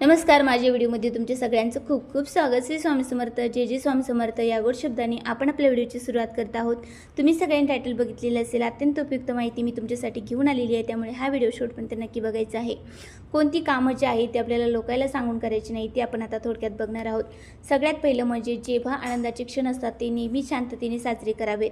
नमस्कार माझ्या व्हिडिओमध्ये तुमच्या सगळ्यांचं खूप खूप स्वागत. श्री स्वामी समर्थ जे जे स्वामी समर्थ. या गोड शब्दाने आपण आपल्या व्हिडिओची सुरुवात करत आहोत. तुम्ही सगळ्यांनी टायटल बघितलेलं असेल अत्यंत उपयुक्त माहिती मी तुमच्यासाठी घेऊन आलेली आहे. त्यामुळे हा व्हिडिओ शेवटपर्यंत नक्की बघायचा आहे. कोणती कामं जी आहेत ते आपल्याला लोकायला सांगून करायची नाही ते आपण आता थोडक्यात बघणार आहोत. सगळ्यात पहिलं म्हणजे जेव्हा आनंदाचे क्षण असतात ते नेहमी शांततेने साजरे करावेत.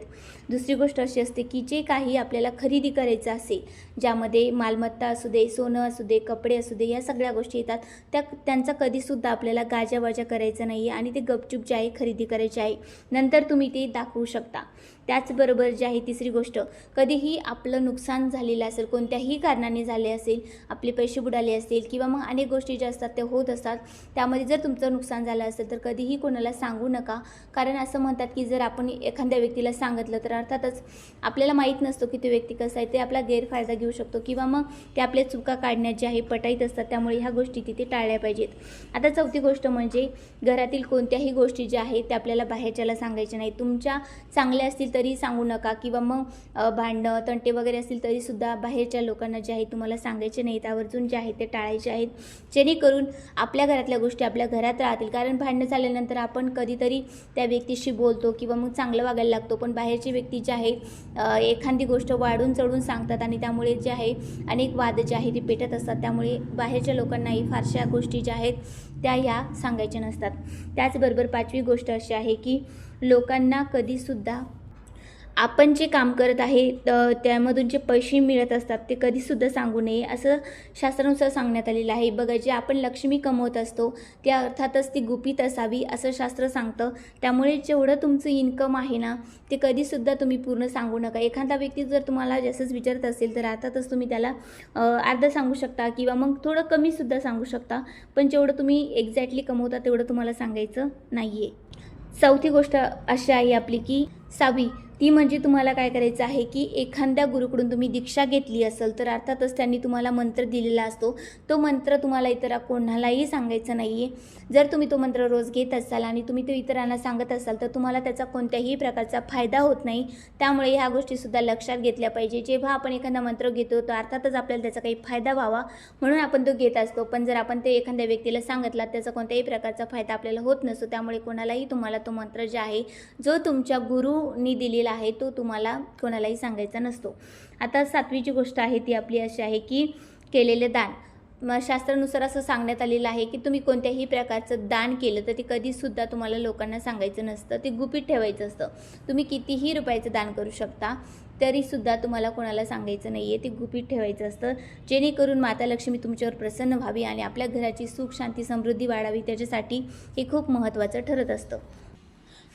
दुसरी गोष्ट अशी असते की जे काही आपल्याला खरेदी करायचं असेल ज्यामध्ये मालमत्ता असू दे सोनं असू दे कपडे असू दे या सगळ्या गोष्टी येतात त्या त्यांचा कधीसुद्धा आपल्याला गाजावाजा करायचा नाही आहे आणि ते गपचूप जे आहे खरेदी करायचे आहे. नंतर तुम्ही ते दाखवू शकता. त्याचबरोबर जी आहे तिसरी गोष्ट कधीही आपलं नुकसान झालेलं असेल कोणत्याही कारणाने झाले असेल आपले पैसे बुडाले असतील किंवा मग अनेक गोष्टी ज्या असतात त्या होत असतात त्यामध्ये जर तुमचं नुकसान झालं असेल तर कधीही कोणाला सांगू नका. कारण असं म्हणतात की जर आपण एखाद्या व्यक्तीला सांगितलं तर अर्थातच आपल्याला माहीत नसतो की तो व्यक्ती कसा आहे ते आपला गैरफायदा घेऊ शकतो किंवा मग ते आपल्या चुका काढण्यात जे आहे पटाईत असतात त्यामुळे ह्या गोष्टी तिथे टाळल्या पाहिजेत. आता चौथी गोष्ट म्हणजे घरातील कोणत्याही गोष्टी ज्या आहेत त्या आपल्याला बाहेरच्याला सांगायच्या नाही तुमच्या चांगल्या असतील तर तरी सांगू नका किंवा मग भांडणं तंटे वगैरे असतील तरीसुद्धा बाहेरच्या लोकांना जे आहे तुम्हाला सांगायचे नाहीत आवर्जून जे आहे ते टाळायचे आहेत. जेणेकरून आपल्या घरातल्या गोष्टी आपल्या घरात राहतील. कारण भांडणं झाल्यानंतर आपण कधीतरी त्या व्यक्तीशी बोलतो किंवा मग चांगलं वागायला लागतो. पण बाहेरची व्यक्ती जी आहे एखादी गोष्ट वाढून चढून सांगतात आणि त्यामुळे जे आहे अनेक वाद जे आहे ते पेटत असतात. त्यामुळे बाहेरच्या लोकांनाही फारशा गोष्टी ज्या आहेत त्या ह्या सांगायच्या नसतात. त्याचबरोबर पाचवी गोष्ट अशी आहे की लोकांना कधीसुद्धा आपण जे काम करत आहे त्यामधून जे पैसे मिळत असतात ते कधीसुद्धा सांगू नये असं शास्त्रानुसार सांगण्यात आलेलं आहे. बघा जे आपण लक्ष्मी कमवत असतो त्या अर्थातच ती गुपित असावी असं शास्त्र सांगतं. त्यामुळे जेवढं तुमचं इन्कम आहे ना ते कधीसुद्धा तुम्ही पूर्ण सांगू नका. एखादा व्यक्ती जर तुम्हाला जास्तच विचारत असेल तर अर्थातच तुम्ही त्याला अ, अर्धं सांगू शकता किंवा मग थोडं कमीसुद्धा सांगू शकता. पण जेवढं तुम्ही एक्झॅक्टली कमवता तेवढं तुम्हाला सांगायचं नाही आहे चौथी गोष्ट अशी आहे आपली की सावी ती म्हणजे तुम्हाला काय करायचं आहे की एखाद्या गुरुकडून तुम्ही दीक्षा घेतली असेल तर अर्थातच त्यांनी तुम्हाला मंत्र दिलेला असतो. तो मंत्र तुम्हाला इतर कोणालाही सांगायचा नाही आहे जर तुम्ही तो मंत्र रोज घेत असाल आणि तुम्ही तो इतरांना सांगत असाल तर तुम्हाला त्याचा कोणत्याही प्रकारचा फायदा होत नाही. त्यामुळे ह्या गोष्टीसुद्धा लक्षात घेतल्या पाहिजे. जेव्हा आपण एखादा मंत्र घेतो तर अर्थातच आपल्याला त्याचा काही फायदा व्हावा म्हणून आपण तो घेत असतो. पण जर आपण ते एखाद्या व्यक्तीला सांगितला त्याचा कोणत्याही प्रकारचा फायदा आपल्याला होत नसतो. त्यामुळे कोणालाही तुम्हाला तो मंत्र जे आहे जो तुमच्या गुरुनी दिलेला आहे तो तुम्हाला कोणालाही सांगायचा नसतो. आता सातवीची गोष्ट आहे ती आपली अशी आहे की केलेले दान. मग शास्त्रानुसार असं सांगण्यात आलेलं आहे की तुम्ही कोणत्याही प्रकारचं दान केलं तर ते कधीसुद्धा तुम्हाला लोकांना सांगायचं नसतं ते गुपित ठेवायचं असतं. तुम्ही कितीही रुपयाचं दान करू शकता तरीसुद्धा तुम्हाला कोणाला सांगायचं नाही आहे ते गुपित ठेवायचं असतं. जेणेकरून माता लक्ष्मी तुमच्यावर प्रसन्न व्हावी आणि आपल्या घराची सुख शांती समृद्धी वाढावी त्याच्यासाठी हे खूप महत्त्वाचं ठरत असतं.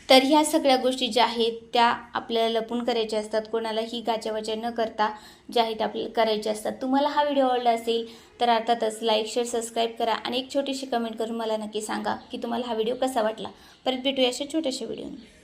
तर ह्या सगळ्या गोष्टी ज्या आहेत त्या आपल्याला लपून करायच्या असतात. कोणालाही गाच्यावाच्या न करता ज्या आहेत आपल्याला करायच्या असतात. तुम्हाला हा व्हिडिओ आवडला असेल तर अर्थातच लाईक शेअर सबस्क्राईब करा आणि एक छोटीशी कमेंट करून मला नक्की सांगा की तुम्हाला हा व्हिडिओ कसा वाटला. परत भेटूया अशा छोट्याशा व्हिडिओने